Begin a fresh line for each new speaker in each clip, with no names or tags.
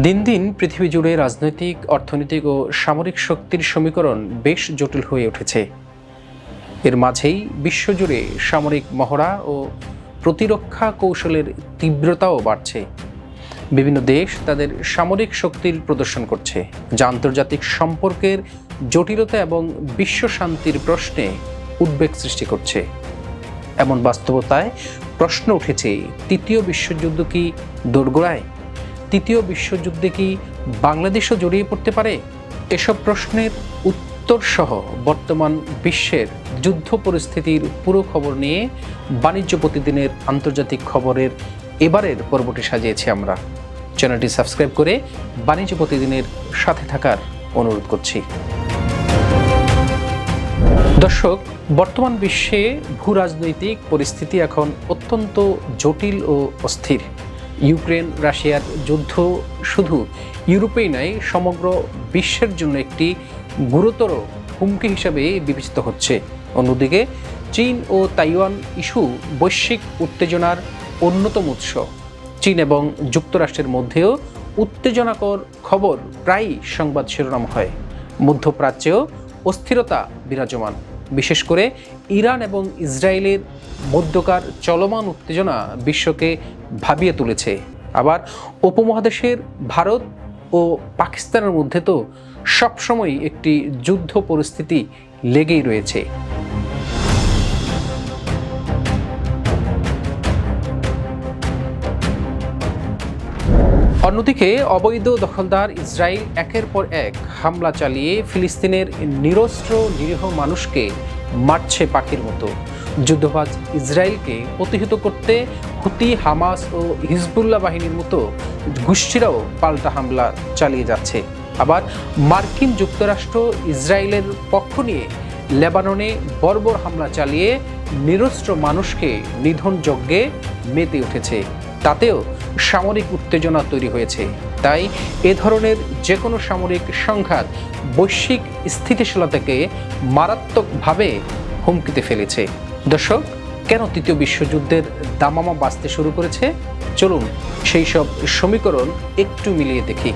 দিন দিন পৃথিবী জুড়ে রাজনৈতিক, অর্থনৈতিক ও সামরিক শক্তির সমীকরণ বেশ জটিল হয়ে উঠেছে। এর মাঝেই বিশ্বজুড়ে সামরিক মহড়া ও প্রতিরক্ষা কৌশলের তীব্রতাও বাড়ছে। বিভিন্ন দেশ তাদের সামরিক শক্তির প্রদর্শন করছে। যা আন্তর্জাতিক সম্পর্কের জটিলতা এবং বিশ্ব শান্তির প্রশ্নে উদ্বেগ সৃষ্টি করছে। এমন বাস্তবতায় প্রশ্ন উঠেছে, তৃতীয় বিশ্বযুদ্ধ কি দোরগোড়ায় তৃতীয় বিশ্বযুদ্ধে কি বাংলাদেশও জড়িয়ে পড়তে পারে? এসব প্রশ্নের উত্তর সহ বর্তমান বিশ্বের যুদ্ধ পরিস্থিতির পুরো খবর নিয়ে বাণিজ্য প্রতিদিনের আন্তর্জাতিক খবরের এবারের পর্বটি সাজিয়েছি আমরা। চ্যানেলটি সাবস্ক্রাইব করে বাণিজ্য প্রতিদিনের সাথে থাকার অনুরোধ করছি। দর্শক, বর্তমান বিশ্বে ভূ রাজনৈতিক পরিস্থিতি এখন অত্যন্ত জটিল ও অস্থির। ইউক্রেন, রাশিয়ার যুদ্ধ শুধু ইউরোপেই নয়, সমগ্র বিশ্বের জন্য একটি গুরুতর হুমকি হিসাবে বিবেচিত হচ্ছে। অন্যদিকে, চীন ও তাইওয়ান ইস্যু বৈশ্বিক উত্তেজনার অন্যতম উৎস। চীন এবং যুক্তরাষ্ট্রের মধ্যেও উত্তেজনাকর খবর প্রায়ই সংবাদ শিরোনাম হয়। মধ্যপ্রাচ্যেও অস্থিরতা বিরাজমান। বিশেষ করে ইরান এবং ইসরায়েলের মধ্যকার চলমান উত্তেজনা বিশ্বকে ভাবিয়ে তুলেছে। আবার উপমহাদেশের ভারত ও পাকিস্তানের মধ্যে তো সবসময় একটি যুদ্ধ পরিস্থিতি লেগেই রয়েছে। অন্যদিকে অবৈধ দখলদার ইসরায়েল একের পর এক হামলা চালিয়ে ফিলিস্তিনের নিরস্ত্র নিরীহ মানুষকে মারছে পাখির মতো। যুদ্ধবাজ ইসরায়েলকে প্রতিহত করতে হুতি, হামাস ও হিজবুল্লাহ বাহিনীর মতো গোষ্ঠীরাও পাল্টা হামলা চালিয়ে যাচ্ছে। আবার মার্কিন যুক্তরাষ্ট্র ইসরায়েলের পক্ষ নিয়ে লেবাননে বর্বর হামলা চালিয়ে নিরস্ত্র মানুষকে নিধন যজ্ঞে মেতে উঠেছে। তাতেও সামরিক উত্তেজনা তৈরি হয়েছে। তাই এ ধরনের যে কোনো সামরিক সংঘাত বৈশ্বিক স্থিতিশীলতাকে মারাত্মকভাবে হুমকিতে ফেলেছে। দর্শক, কেন তৃতীয় বিশ্বযুদ্ধের দামামা বাঁচতে শুরু করেছে? চলুন সেই সব সমীকরণ একটু মিলিয়ে দেখি।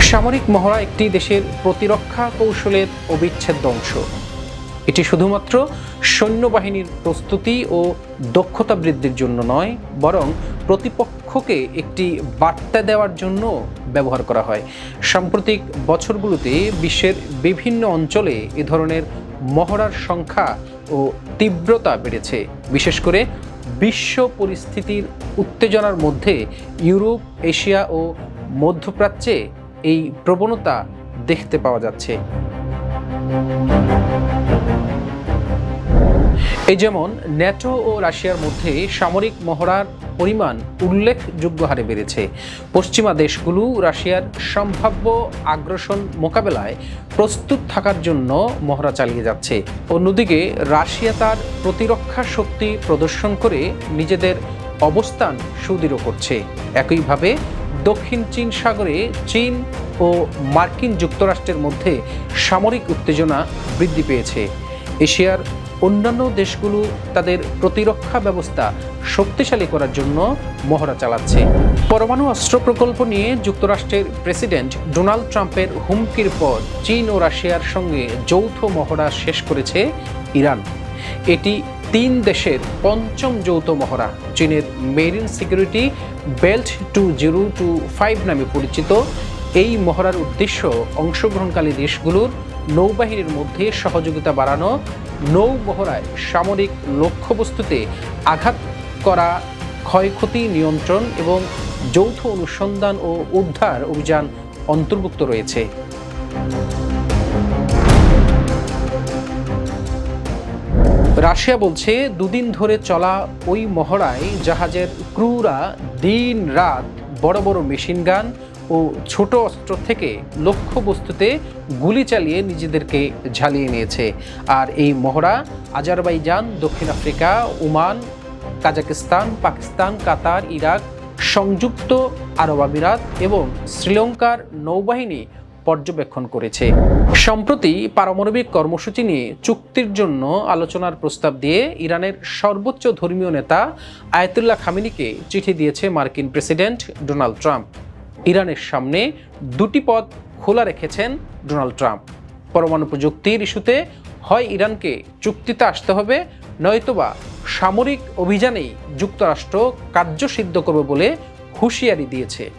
সামরিক মহড়া একটি দেশের প্রতিরক্ষা কৌশলের অবিচ্ছেদ্য অংশ। এটি শুধুমাত্র সৈন্যবাহিনীর প্রস্তুতি ও দক্ষতা বৃদ্ধির জন্য নয়, বরং প্রতিপক্ষকে একটি বার্তা দেওয়ার জন্য ব্যবহার করা হয়। সাম্প্রতিক বছরগুলোতে বিশ্বের বিভিন্ন অঞ্চলে এ ধরনের মহড়ার সংখ্যা ও তীব্রতা বেড়েছে। বিশেষ করে বিশ্ব পরিস্থিতির উত্তেজনার মধ্যে ইউরোপ, এশিয়া ও মধ্যপ্রাচ্যে এই প্রবণতা দেখতে পাওয়া যাচ্ছে। এই যেমন ন্যাটো ও রাশিয়ার মধ্যে সামরিক মহড়ার পরিমাণ উল্লেখযোগ্য হারে বেড়েছে। পশ্চিমা দেশগুলো রাশিয়ার সম্ভাব্য আগ্রাসন মোকাবেলায় প্রস্তুত থাকার জন্য মহড়া চালিয়ে যাচ্ছে। অন্যদিকে রাশিয়া তার প্রতিরক্ষা শক্তি প্রদর্শন করে নিজেদের অবস্থান সুদৃঢ় করছে। একইভাবে দক্ষিণ চীন সাগরে চীন ও মার্কিন যুক্তরাষ্ট্রের মধ্যে সামরিক উত্তেজনা বৃদ্ধি পেয়েছে। এশিয়ার অন্যান্য দেশগুলো তাদের প্রতিরক্ষা ব্যবস্থা শক্তিশালী করার জন্য মহড়া চালাচ্ছে। পরমাণু অস্ত্র প্রকল্প নিয়ে যুক্তরাষ্ট্রের প্রেসিডেন্ট ডোনাল্ড ট্রাম্পের হুমকির পর চীন ও রাশিয়ার সঙ্গে যৌথ মহড়া শেষ করেছে ইরান। এটি তিন দেশের পঞ্চম যৌথ মহড়া, চীনের marine security belt two zero two five নামে পরিচিত। এই মহড়ার উদ্দেশ্য অংশগ্রহণকারী দেশগুলোর নৌবাহিনীর মধ্যে সহযোগিতা বাড়ানো, নৌ মহড়ায় সামরিক লক্ষ্যবস্তুতে আঘাত করা, ক্ষয়ক্ষতি নিয়ন্ত্রণ এবং যৌথ অনুসন্ধান ও উদ্ধার অভিযান অন্তর্ভুক্ত রয়েছে। রাশিয়া বলছে, দুদিন ধরে চলা ওই মহড়ায় জাহাজের ক্রুরা দিন রাত বড় বড় মেশিন গান ও ছোট অস্ত্র থেকে লক্ষ্যবস্তুতে গুলি চালিয়ে নিজেদেরকে ঝালিয়ে নিয়েছে। আর এই মহড়া আজারবাইজান, দক্ষিণ Africa, Oman, Kazakhstan, Pakistan, Qatar, Iraq, সংযুক্ত আরব আমিরাত এবং শ্রীলঙ্কার নৌবাহিনী পর্যবেক্ষণ করেছে। সম্প্রতি পারমাণবিক কর্মসূচি নিয়ে চুক্তির জন্য আলোচনার প্রস্তাব দিয়ে ইরানের সর্বোচ্চ ধর্মীয় নেতা আয়তুল্লাহ খামিনিকে চিঠি দিয়েছে মার্কিন প্রেসিডেন্ট ডোনাল্ড ট্রাম্প। ইরানের সামনে দুটি পথ খোলা রেখেছেন ডোনাল্ড ট্রাম্প। পরমাণু প্রযুক্তির ইস্যুতে হয় ইরানকে চুক্তিতে আসতে হবে, নয়তোবা সামরিক অভিযানেই যুক্তরাষ্ট্র কার্যসিদ্ধ করবে বলে হুঁশিয়ারি দিয়েছে।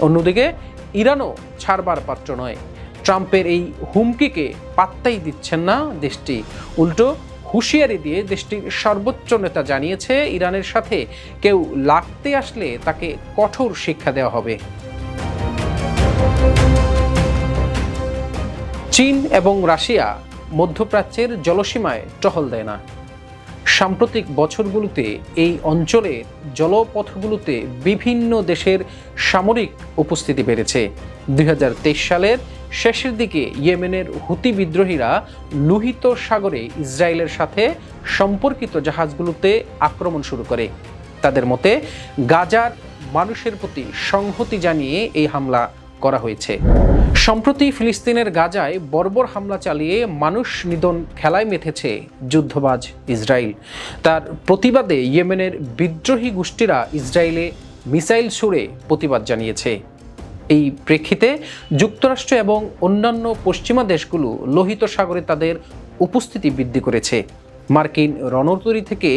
অন্যদিকে ইরানও ছাড়বার পাত্র নয়। ট্রাম্পের এই হুমকিকে পাত্তাই দিচ্ছেন না দেশটি। উল্টো হুঁশিয়ারি দিয়ে দেশটির সর্বোচ্চ নেতা জানিয়েছে, ইরানের সাথে কেউ লাগতে আসলে তাকে কঠোর শিক্ষা দেওয়া হবে। চীন এবং রাশিয়া মধ্যপ্রাচ্যের জলসীমায় টহল দেয় না। সাম্প্রতিক বছরগুলোতে এই অঞ্চলের জলপথগুলোতে বিভিন্ন দেশের সামরিক উপস্থিতি বেড়েছে। দুই হাজার তেইশ সালের শেষের দিকে ইয়েমেনের হুতি বিদ্রোহীরা লোহিত সাগরে ইসরায়েলের সাথে সম্পর্কিত জাহাজগুলোতে আক্রমণ শুরু করে। তাদের মতে, গাজার মানুষের প্রতি সংহতি জানিয়ে এই হামলা করা হয়েছে। সম্প্রতি ফিলিস্তিনের গাজায় বর্বর হামলা চালিয়ে মানুষ নিধন খেলায় মেতেছে যুদ্ধবাজ ইসরায়েল। তার প্রতিবাদে ইয়েমেনের বিদ্রোহী গোষ্ঠীরা ইসরায়েলে মিসাইল ছুড়ে প্রতিবাদ জানিয়েছে। এই প্রেক্ষিতে যুক্তরাষ্ট্র এবং অন্যান্য পশ্চিমা দেশগুলো লোহিত সাগরে তাদের উপস্থিতি বৃদ্ধি করেছে। মার্কিন রণতরী থেকে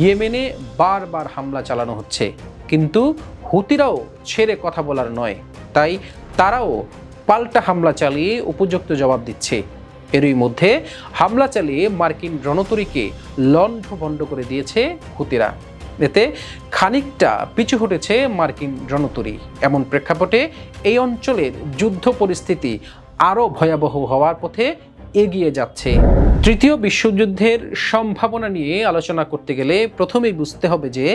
ইয়েমেনে বারবার হামলা চালানো হচ্ছে। কিন্তু হুতিরাও ছেড়ে কথা বলার নয়। তাই তারাও পাল্টা হামলা চালিয়ে উপযুক্ত জবাব দিচ্ছে। এরই মধ্যে হামলা চালিয়ে মার্কিন রণতরীকে লণ্ঠভণ্ড করে দিয়েছে হুতিরা। এতে খানিকটা পিছু হটেছে মার্কিন রণতরী। এমন প্রেক্ষাপটে এই অঞ্চলের যুদ্ধ পরিস্থিতি আরও ভয়াবহ হওয়ার পথে এগিয়ে যাচ্ছে। তৃতীয় বিশ্বযুদ্ধের সম্ভাবনা নিয়ে আলোচনা করতে গেলে প্রথমেই বুঝতে হবে যে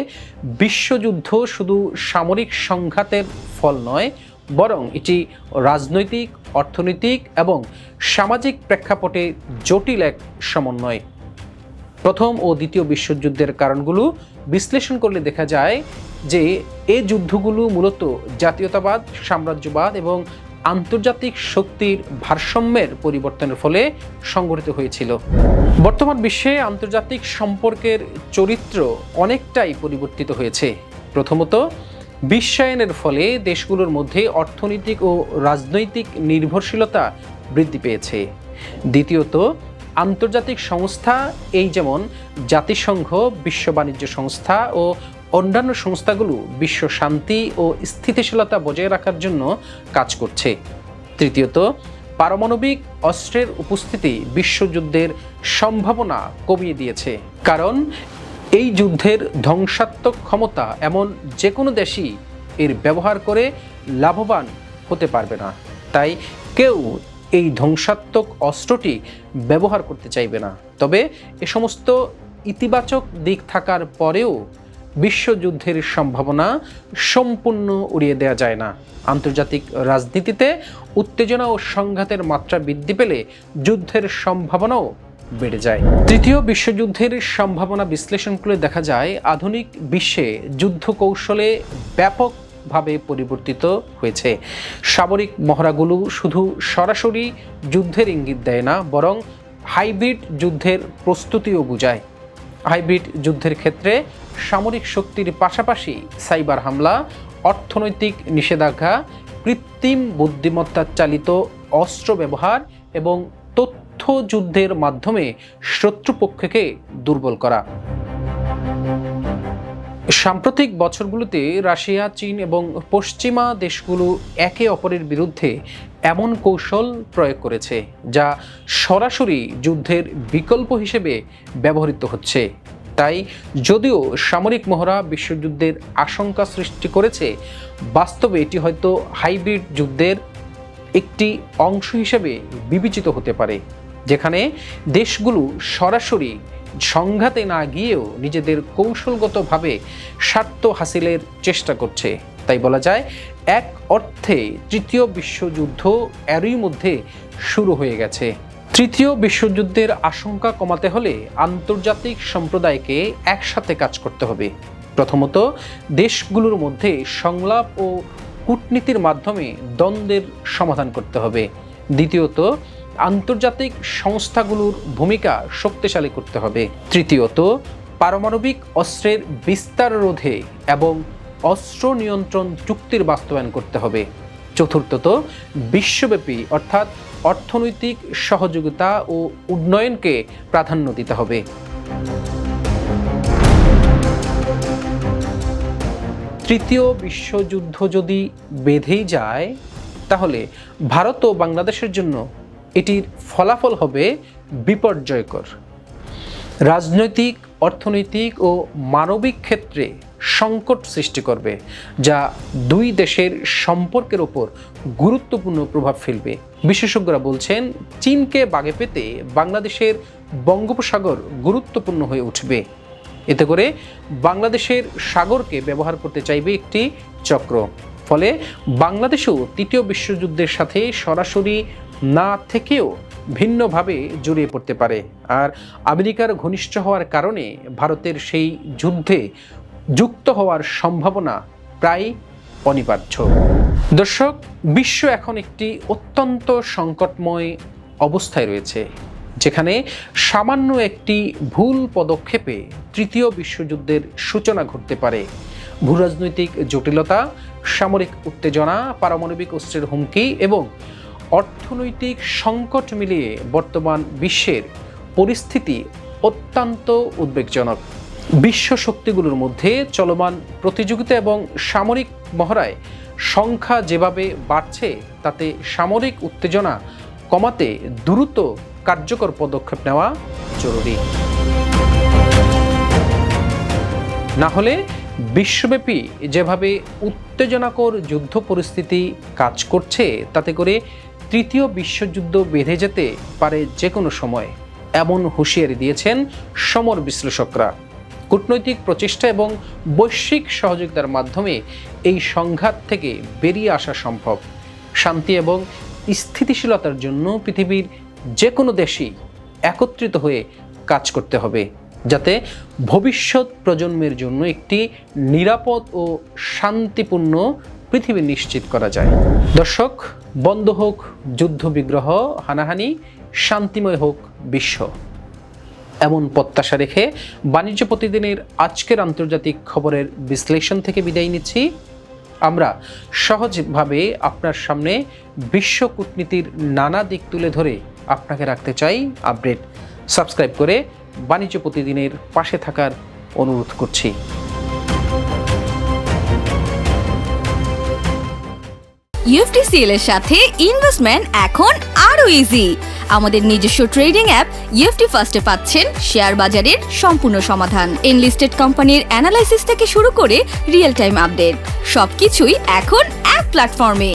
বিশ্বযুদ্ধ শুধু সামরিক সংঘাতের ফল নয় বরং এটি রাজনৈতিক, অর্থনৈতিক এবং সামাজিক প্রেক্ষাপটে জটিল এক সমন্বয়। প্রথম ও দ্বিতীয় বিশ্বযুদ্ধের কারণগুলো বিশ্লেষণ করলে দেখা যায় যে এই যুদ্ধগুলো মূলত জাতীয়তাবাদ, সাম্রাজ্যবাদ এবং আন্তর্জাতিক শক্তির ভারসাম্যের পরিবর্তনের ফলে সংঘটিত হয়েছিল। বর্তমান বিশ্বে আন্তর্জাতিক সম্পর্কের চরিত্র অনেকটাই পরিবর্তিত হয়েছে। প্রথমত বিশ্বায়নের ফলে দেশগুলোর মধ্যে অর্থনৈতিক ও রাজনৈতিক নির্ভরশীলতা বৃদ্ধি পেয়েছে। দ্বিতীয়ত, আন্তর্জাতিক সংস্থা, এই যেমন জাতিসংঘ, বিশ্ব বাণিজ্য সংস্থা ও অন্যান্য সংস্থাগুলো বিশ্ব শান্তি ও স্থিতিশীলতা বজায় রাখার জন্য কাজ করছে। তৃতীয়ত, পারমাণবিক অস্ত্রের উপস্থিতি বিশ্বযুদ্ধের সম্ভাবনা কমিয়ে দিয়েছে। কারণ এই যুদ্ধের ধ্বংসাত্মক ক্ষমতা এমন যে কোনো দেশই এর ব্যবহার করে লাভবান হতে পারবে না। তাই কেউ এই ধ্বংসাত্মক অস্ত্রটি ব্যবহার করতে চাইবে না। তবে এ সমস্ত ইতিবাচক দিক থাকার পরেও বিশ্বযুদ্ধের সম্ভাবনা সম্পূর্ণ উড়িয়ে দেওয়া যায় না। আন্তর্জাতিক রাজনীতিতে উত্তেজনা ও সংঘাতের মাত্রা বৃদ্ধি পেলে যুদ্ধের সম্ভাবনাও বেড়ে যায়। তৃতীয় বিশ্বযুদ্ধের সম্ভাবনা বিশ্লেষণ করে দেখা যায়, আধুনিক বিশ্বে যুদ্ধ কৌশলে ব্যাপক ভাবে পরিবর্তিত হয়েছে। সামরিক মহড়াগুলো শুধু সরাসরি যুদ্ধের ইঙ্গিত দেয় না, বরং হাইব্রিড যুদ্ধের প্রস্তুতিও বোঝায়। হাইব্রিড যুদ্ধের ক্ষেত্রে সামরিক শক্তির পাশাপাশি সাইবার হামলা, অর্থনৈতিক নিষেধাজ্ঞা, কৃত্রিম বুদ্ধিমত্তা চালিত অস্ত্র ব্যবহার এবং যুদ্ধের মাধ্যমে শত্রুপক্ষকে দুর্বল করা। সাম্প্রতিক বছরগুলোতে রাশিয়া, চীন এবং পশ্চিমা দেশগুলো একে অপরের বিরুদ্ধে এমন কৌশল প্রয়োগ করেছে, যা সরাসরি যুদ্ধের বিকল্প হিসেবে ব্যবহৃত হচ্ছে। তাই যদিও সামরিক মহড়া বিশ্বযুদ্ধের আশঙ্কা সৃষ্টি করেছে, বাস্তবে এটি হয়তো হাইব্রিড যুদ্ধের একটি অংশ হিসেবে বিবেচিত হতে পারে। যেখানে দেশগুলো সরাসরি সংঘাতে না গিয়েও নিজেদের কৌশলগতভাবে স্বার্থ হাসিলের চেষ্টা করছে। তাই বলা যায়, এক অর্থে তৃতীয় বিশ্বযুদ্ধ এরই মধ্যে শুরু হয়ে গেছে। তৃতীয় বিশ্বযুদ্ধের আশঙ্কা কমাতে হলে আন্তর্জাতিক সম্প্রদায়কে একসাথে কাজ করতে হবে। প্রথমত, দেশগুলোর মধ্যে সংলাপ ও কূটনীতির মাধ্যমে দ্বন্দ্বের সমাধান করতে হবে। দ্বিতীয়ত আন্তর্জাতিক সংস্থাগুলোর ভূমিকা শক্তিশালী করতে হবে। তৃতীয়ত, পারমাণবিক অস্ত্রের বিস্তার রোধে এবং অস্ত্র নিয়ন্ত্রণ চুক্তির বাস্তবায়ন করতে হবে। চতুর্থত, বিশ্বব্যাপী অর্থাৎ অর্থনৈতিক সহযোগিতা ও উন্নয়নকে প্রাধান্য দিতে হবে। তৃতীয়, বিশ্বযুদ্ধ যদি বেঁধেই যায়, তাহলে ভারত ও বাংলাদেশের জন্য এটির ফলাফল হবে বিপর্যয়কর। রাজনৈতিক, অর্থনৈতিক ও মানবিক ক্ষেত্রে সংকট সৃষ্টি করবে, যা দুই দেশের সম্পর্কের ওপর গুরুত্বপূর্ণ প্রভাব ফেলবে। বিশেষজ্ঞরা বলছেন, চীনকে বাগে পেতে বাংলাদেশের বঙ্গোপসাগর গুরুত্বপূর্ণ হয়ে উঠবে। এতে করে বাংলাদেশের সাগরকে ব্যবহার করতে চাইবে একটি চক্র। ফলে বাংলাদেশও তৃতীয় বিশ্বযুদ্ধের সাথে সরাসরি না থেকেও ভিন্নভাবে জড়িয়ে পড়তে পারে। আর আমেরিকার ঘনিষ্ঠ হওয়ার কারণে ভারতের সেই যুদ্ধে যুক্ত হওয়ার সম্ভাবনা প্রায় অনিবার্য। দর্শক, বিশ্ব এখন একটি অত্যন্ত সংকটময় অবস্থায় রয়েছে, যেখানে সামান্য একটি ভুল পদক্ষেপে তৃতীয় বিশ্বযুদ্ধের সূচনা ঘটতে পারে। ভূরাজনৈতিক জটিলতা, সামরিক উত্তেজনা, পারমাণবিক অস্ত্রের হুমকি এবং অর্থনৈতিক সংকট মিলিয়ে বর্তমান বিশ্বের পরিস্থিতি অত্যন্ত উদ্বেগজনক। বিশ্ব শক্তিগুলোর মধ্যে চলমান প্রতিযোগিতা এবং সামরিক মহড়ায় সংখ্যা যেভাবে বাড়ছে, তাতে সামরিক উত্তেজনা কমাতে দ্রুত কার্যকর পদক্ষেপ নেওয়া জরুরি। না হলে বিশ্বব্যাপী যেভাবে উত্তেজনাকর যুদ্ধ পরিস্থিতি কাজ করছে, তাতে করে তৃতীয় বিশ্বযুদ্ধ বেঁধে যেতে পারে যে কোনো সময়। এমন হুঁশিয়ারি দিয়েছেন সমর বিশ্লেষকরা। কূটনৈতিক প্রচেষ্টা এবং বৈশ্বিক সহযোগিতার মাধ্যমে এই সংঘাত থেকে বেরিয়ে আসা সম্ভব। শান্তি এবং স্থিতিশীলতার জন্য পৃথিবীর যে কোনো দেশই একত্রিত হয়ে কাজ করতে হবে, যাতে ভবিষ্যৎ প্রজন্মের জন্য একটি নিরাপদ ও শান্তিপূর্ণ পৃথিবী নিশ্চিত করা যায়। দর্শক, বন্ধ হোক, যুদ্ধ বিগ্রহ, হানাহানি, শান্তিময় হোক, বিশ্ব। এমন প্রত্যাশা রেখে বাণিজ্য প্রতিদিনের আজকের আন্তর্জাতিক খবরের বিশ্লেষণ থেকে বিদায় নিচ্ছি। আমরা সহজভাবে আপনার সামনে বিশ্ব কূটনীতির নানা দিক তুলে ধরে আপনাকে রাখতে চাই আপডেট। সাবস্ক্রাইব করে বাণিজ্য প্রতিদিনের পাশে থাকার অনুরোধ করছি।
ইউএফটিসিএল এর সাথে ইনভেস্টমেন্ট এখন আরও ইজি আমাদের নিজস্ব ট্রেডিং অ্যাপ ইউএফটি ফার্স্টে পাচ্ছেন শেয়ার বাজারের সম্পূর্ণ সমাধান। এনলিস্টেড কোম্পানির অ্যানালাইসিস থেকে শুরু করে রিয়েল টাইম আপডেট সবকিছুই এখন এক প্ল্যাটফর্মে